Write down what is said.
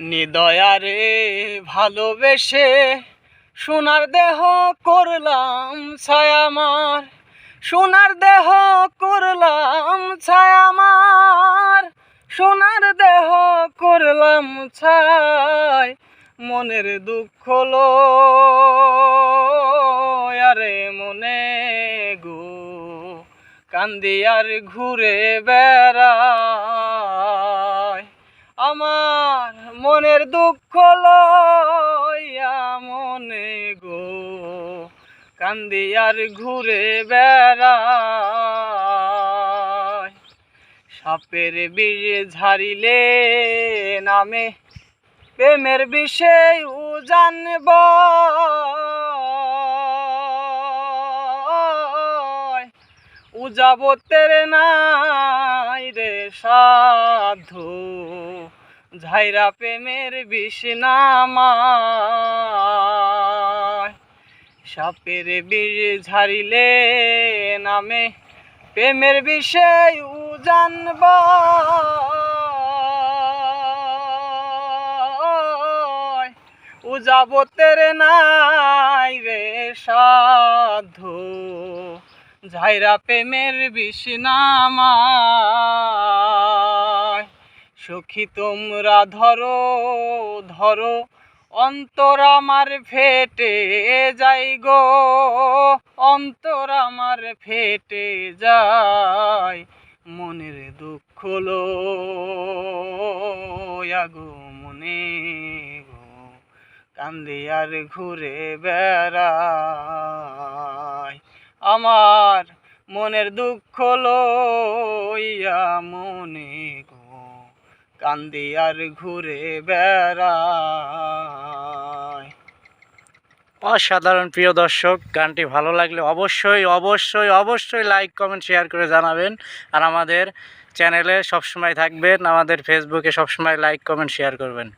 নিদয়ারে ভালোবেসে সোনার দেহ করলাম ছায়ামার সোনার দেহ করলাম ছায়ামার সোনার দেহ করলাম ছাই মনের দুঃখ লো আরে মনে গো, কান্দি আর ঘুরে বেড়ায় আমার মনের দুঃখ লইয়া মনে গো, কান্দি আর ঘুরে বেড়ায়। সাপের বিষ ঝাড়িলে নামে প্রেমের বিষয় ও জানব উজাবতের নাই রে সাধু। ঝাইরা প্রেমের বিষ নামায় সাপের বিষ ঝাড়িলে নামে প্রেমের বিষয় জানব উজাবতের নাই রে সাধু। ঝাইরা প্রেমের বিষ নামায় সখী তোমরা ধরো ধরো, অন্তর আমার ফেটে যাই গো। অন্তর আমার ফেটে যায় মনের দুঃখ লো গো মনে গো। কান্দে আর ঘুরে বেড়ায়। আমার মনের দুঃখ লইয়া মনে গো, কান্দি আর ঘুরে বেড়ায়। অসাধারণ প্রিয় দর্শক, গানটি ভালো লাগলে অবশ্যই অবশ্যই অবশ্যই লাইক কমেন্ট শেয়ার করে জানাবেন। আর আমাদের চ্যানেলে সবসময় থাকবেন, আমাদের ফেসবুকে সবসময় লাইক কমেন্ট শেয়ার করবেন।